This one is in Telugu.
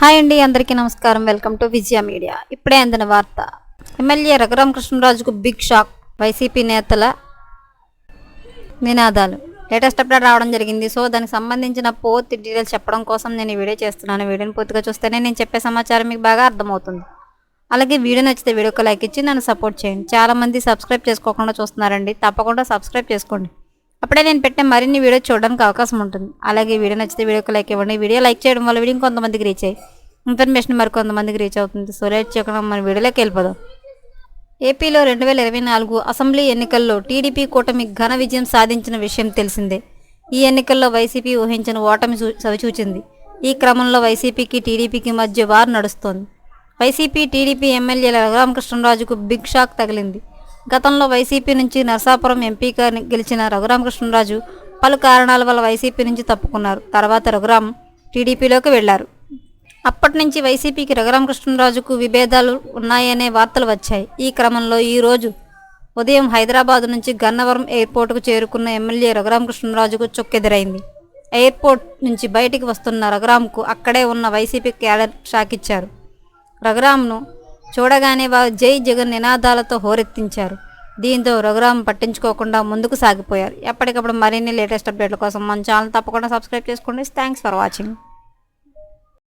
హాయ్ అండి అందరికీ నమస్కారం. Welcome to Vijaya media. ఇప్పుడే అందిన వార్త. ఎమ్మెల్యే రఘురామకృష్ణరాజుకు బిగ్ షాక్. వైసీపీ నేతల నినాదాలు. లేటెస్ట్ అప్డేట్ రావడం జరిగింది. సో దానికి సంబంధించిన పూర్తి డీటెయిల్స్ చెప్పడం కోసం నేను ఈ వీడియో చేస్తున్నాను. వీడియోని పూర్తిగా చూస్తేనే నేను చెప్పే సమాచారం మీకు బాగా అర్థమవుతుంది. అలాగే వీడియో నచ్చితే వీడియోకి లైక్ ఇచ్చి నన్ను సపోర్ట్ చేయండి. చాలామంది సబ్స్క్రైబ్ చేసుకోకుండా చూస్తున్నారండి. తప్పకుండా సబ్స్క్రైబ్ చేసుకోండి. అప్పుడే నేను పెట్టే మరిన్ని వీడియో చూడడానికి అవకాశం ఉంటుంది. అలాగే వీడియో నచ్చితే వీడియోకి లైక్ ఇవ్వండి. వీడియో లైక్ చేయడం వల్ల వీడియో కొంతమందికి రీచ్ అయ్యి ఇన్ఫర్మేషన్ మరి కొంతమందికి రీచ్ అవుతుంది. సో లేట్ చేయకుండా మన వీడియోలోకి వెళ్ళిపోదాం. ఏపీలో రెండు వేల ఇరవై నాలుగు అసెంబ్లీ ఎన్నికల్లో టీడీపీ కూటమి ఘన విజయం సాధించిన విషయం తెలిసిందే. ఈ ఎన్నికల్లో వైసీపీ ఊహించిన ఓటమి చూ- చవిచూచింది. ఈ క్రమంలో వైసీపీకి టీడీపీకి మధ్య వార్ నడుస్తోంది. వైసీపీ టీడీపీ ఎమ్మెల్యేల రఘురామకృష్ణరాజుకు బిగ్ షాక్ తగిలింది. గతంలో వైసీపీ నుంచి నరసాపురం ఎంపీగా గెలిచిన రఘురామకృష్ణరాజు పలు కారణాల వల్ల వైసీపీ నుంచి తప్పుకున్నారు. తర్వాత రఘురామ్ టీడీపీలోకి వెళ్ళారు. అప్పటి నుంచి వైసీపీకి రఘురామకృష్ణరాజుకు విభేదాలు ఉన్నాయనే వార్తలు వచ్చాయి. ఈ క్రమంలో ఈరోజు ఉదయం హైదరాబాద్ నుంచి గన్నవరం ఎయిర్పోర్టుకు చేరుకున్న ఎమ్మెల్యే రఘురామకృష్ణరాజుకు చొక్కెదురైంది. ఎయిర్పోర్ట్ నుంచి బయటికి వస్తున్న రఘురామ్కు అక్కడే ఉన్న వైసీపీ క్యాడర్ షాకిచ్చారు. రఘురామ్ను చూడగానే వారు జై జగన్ నినాదాలతో హోరెత్తించారు. దీంతో రఘురామ్ పట్టించుకోకుండా ముందుకు సాగిపోయారు. ఎప్పటికప్పుడు మరిన్ని లేటెస్ట్ అప్డేట్ల కోసం మన ఛానల్ తప్పకుండా సబ్స్క్రైబ్ చేసుకోండి. Thanks for watching.